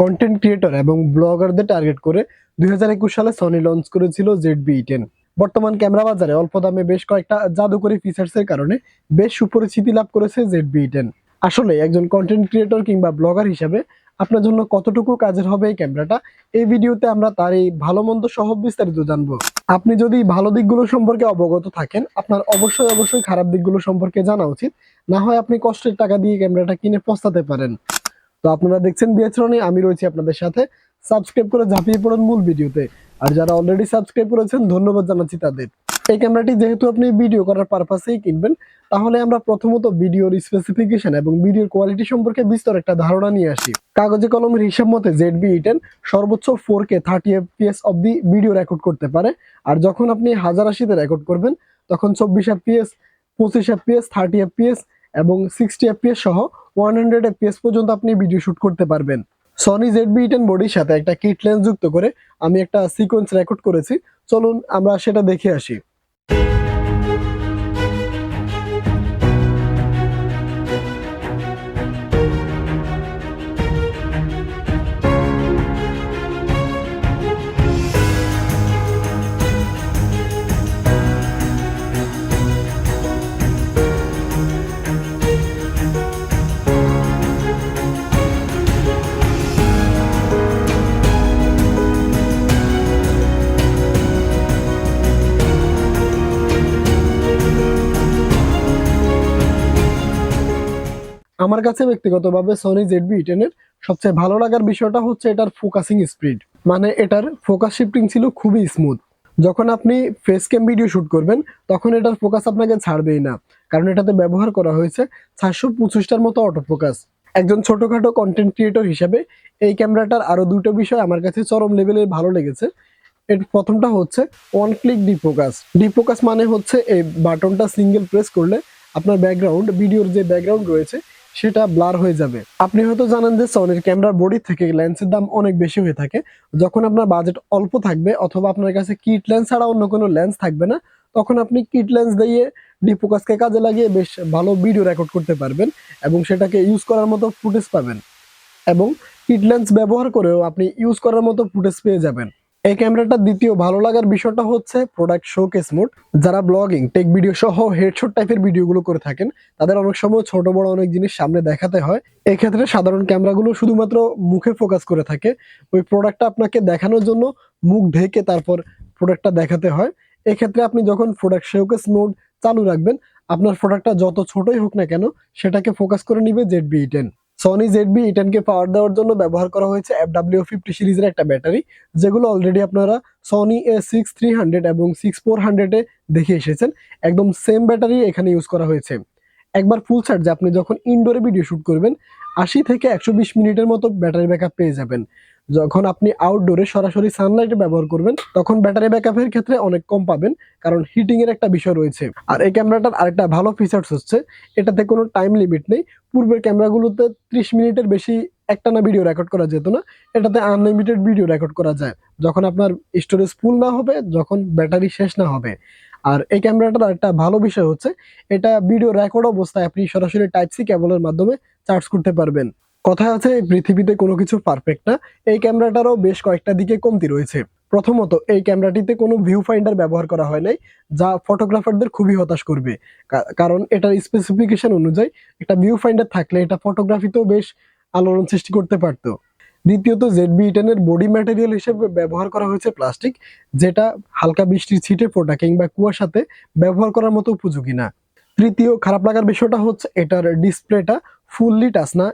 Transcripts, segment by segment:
Content creator এবং ব্লগারদের target করে দুই হাজার একুশ সালে সনি লঞ্চ করেছিল জেড বি টেন বর্তমান ক্যামেরা বাজারে অল্প দামে বেশ কয়েকটা জাদুকরি ফিচার্স এর কারণে বেশ সুপরিচিতি লাভ করেছে জেড বি টেন আসলে একজন কন্টেন্ট ক্রিয়েটর কিংবা ব্লগার হিসাবে আপনার জন্য কতটুকু কাজের হবে এই ক্যামেরাটা, এই ভিডিওতে আমরা তার এই ভালো মন্দ সহ বিস্তারিত জানব। আপনি যদি ভালো দিকগুলো সম্পর্কে অবগত থাকেন, আপনার অবশ্যই অবশ্যই খারাপ দিকগুলো সম্পর্কে জানা উচিত। না হয় আপনি কষ্টের টাকা দিয়ে ক্যামেরাটা কিনে পস্তাতে পারেন। তো আপনারা দেখছেন বিএচরণে আমি রয়েছি আপনাদের সাথে। সাবস্ক্রাইব করে ঝাঁপিয়ে পড়ুন মূল ভিডিওতে। আর যারা অলরেডি সাবস্ক্রাইব করেছেন, ধন্যবাদ জানাচ্ছি তাদের। এই ক্যামেরাটি যেহেতু আপনি ভিডিও করার পারপাসেই কিনবেন, তাহলে আমরা প্রথমত ভিডিওর স্পেসিফিকেশন এবং ভিডিওর কোয়ালিটি সম্পর্কে বিস্তর একটা ধারণা নিয়ে আসি। কাগজে কলমের হিসাব মতে জেড বি টেন সর্বোচ্চ ফোর কে থার্টি এফপিএস অব্দি ভিডিও রেকর্ড করতে পারে। আর যখন আপনি হাজার আশিতে রেকর্ড করবেন, তখন চব্বিশ এফপিএস পঁচিশ এফপিএস থার্টি এফপিএস এবং সিক্সটি এফপিএস সহ ওয়ান হান্ড্রেড এফপিএস পর্যন্ত আপনি ভিডিও শ্যুট করতে পারবেন। সনি জেড বি টেন বডির সাথে একটা কিট লেন্স যুক্ত করে আমি একটা সিকোয়েন্স রেকর্ড করেছি। চলুন আমরা সেটা দেখে আসি। আমার কাছে ব্যক্তিগতভাবে সনি জেড বি টেনের সবচেয়ে ভালো লাগার বিষয়টা হচ্ছে এটার ফোকাসিং স্পিড মানে এটার ফোকাস শিফটিং ছিল খুবই স্মুথ যখন আপনি ফেস ক্যাম ভিডিও শুট করবেন, তখন এটার ফোকাস আপনাকে ছাড়বেই না। কারণ এটাতে ব্যবহার করা হয়েছে চারশো পঁচিশটার মতো অটো ফোকাস একজন ছোটখাটো কন্টেন্ট ক্রিয়েটর হিসেবে এই ক্যামেরাটার আরও দুটো বিষয় আমার কাছে চরম লেভেলের ভালো লেগেছে। এর প্রথমটা হচ্ছে ওয়ান ক্লিক ডিফোকাস ডিফোকাস মানে হচ্ছে এই বাটনটা সিঙ্গেল প্রেস করলে আপনার ব্যাকগ্রাউন্ড ভিডিওর যে ব্যাকগ্রাউন্ড রয়েছে সেটা ব্লার হয়ে যাবে। আপনি হয়তো জানেন যে সনির ক্যামেরার বডি থেকে লেন্সের দাম অনেক বেশি হয়ে থাকে। যখন আপনার বাজেট অল্প থাকবে অথবা আপনার কাছে কিট লেন্স ছাড়া অন্য কোনো লেন্স থাকবে না, তখন আপনি কিট লেন্স দিয়ে ডিফোকাসকে কাজে লাগিয়ে বেশ ভালো ভিডিও রেকর্ড করতে পারবেন এবং সেটাকে ইউজ করার মতো ফুটেজ পাবেন। এবং কিট লেন্স ব্যবহার করেও আপনি ইউজ করার মতো ফুটেজ পেয়ে যাবেন। এই ক্যামেরাটার দ্বিতীয় ভালো লাগার বিষয়টা হচ্ছে প্রোডাক্ট শোকেস মোড যারা ব্লগিং টেক ভিডিও সহ হেডশট টাইপের ভিডিওগুলো করে থাকেন, তাদের অনেক সময় ছোট, বড় অনেক জিনিস সামনে দেখাতে হয়। এক্ষেত্রে সাধারণ ক্যামেরাগুলো শুধুমাত্র মুখে ফোকাস করে থাকে। ওই প্রোডাক্টটা আপনাকে দেখানোর জন্য মুখ ঢেকে তারপর প্রোডাক্টটা দেখাতে হয়। এক্ষেত্রে আপনি যখন প্রোডাক্ট শোকেস মোড চালু রাখবেন, আপনার প্রোডাক্টটা যত ছোটই হোক না কেন, সেটাকে ফোকাস করে নিবে Z V ten Sony Z V কে পাওয়ার দেওয়ার জন্য ব্যবহার করা হয়েছে এফ ডাব্লিউ ফিফটি সিরিজের একটা ব্যাটারি, যেগুলো অলরেডি আপনারা Sony A six three hundred এবং সিক্স ফোর হান্ড্রেডে দেখে এসেছেন। একদম সেম ব্যাটারি এখানে ইউজ করা হয়েছে। একবার ফুল চার্জে আপনি যখন ইনডোরে ভিডিও শ্যুট করবেন, আশি থেকে একশো বিশ মিনিটের মতো ব্যাটারি ব্যাকআপ পেয়ে যাবেন। যখন আপনি আউটডোরে সরাসরি সানলাইটে ব্যবহার করবেন, তখন ব্যাটারি ব্যাকআপের ক্ষেত্রে অনেক কম পাবেন, কারণ হিটিং এর একটা বিষয় রয়েছে। আর এই ক্যামেরাটার আরেকটা ভালো ফিচার্স হচ্ছে, এটাতে কোনো টাইম লিমিট নেই। পূর্বের ক্যামেরাগুলোতে ত্রিশ মিনিটের বেশি একটানা ভিডিও রেকর্ড করা যেত না, এটাতে আনলিমিটেড ভিডিও রেকর্ড করা যায়। যখন আপনার স্টোরেজ ফুল না হবে, যখন ব্যাটারি শেষ না হবে। আর এই ক্যামেরাটার একটা ভালো বিষয় হচ্ছে, এটা ভিডিও রেকর্ড অবস্থায় আপনি সরাসরি টাইপ সি কেবলের মাধ্যমে চার্জ করতে পারবেন। কথা আছে, এই পৃথিবীতে কোনো কিছু পারফেক্ট না। এই ক্যামেরাটারও বেশ কয়েকটা দিকে কমতি রয়েছে। প্রথমত, এই ক্যামেরাটিতে কোনো ভিউ ফাইন্ডার ব্যবহার করা হয় নাই, যা ফটোগ্রাফারদের খুবই হতাশ করবে। কারণ এটার স্পেসিফিকেশন অনুযায়ী একটা ভিউ ফাইন্ডার থাকলে এটা ফটোগ্রাফিতেও বেশ আলোড়ন সৃষ্টি করতে পারতো। দ্বিতীয়ত জেড বি টেনের বডি ম্যাটেরিয়াল হিসেবে ব্যবহার করা হয়েছে প্লাস্টিক যেটা হালকা বৃষ্টির ছিটে, ফোটা কিংবা কুয়াশাতে ব্যবহার করার মতো উপযোগী না। তৃতীয়, খারাপ লাগার বিষয়টা হচ্ছে, এটার ডিসপ্লেটা ফুললি টাচ না।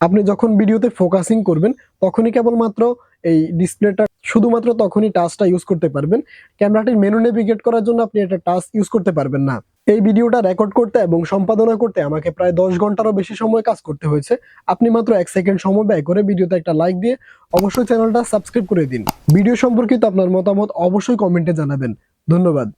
আপনি যখন ভিডিওতে ফোকাসিং করবেন, তখনই কেবলমাত্র এই ডিসপ্লেটা শুধুমাত্র তখনই টাচটা ইউজ করতে পারবেন। ক্যামেরাটির মেনু নেভিগেট করার জন্য আপনি এটা টাচ ইউজ করতে পারবেন না। এই ভিডিওটা রেকর্ড করতে এবং সম্পাদনা করতে আমাকে প্রায় দশ ঘন্টারও বেশি সময় কাজ করতে হয়েছে। আপনি মাত্র এক সেকেন্ড সময় ব্যয় করে ভিডিওতে একটা লাইক দিয়ে অবশ্যই চ্যানেলটা সাবস্ক্রাইব করে দিন। ভিডিও সম্পর্কিত আপনার মতামত অবশ্যই কমেন্টে জানাবেন। ধন্যবাদ।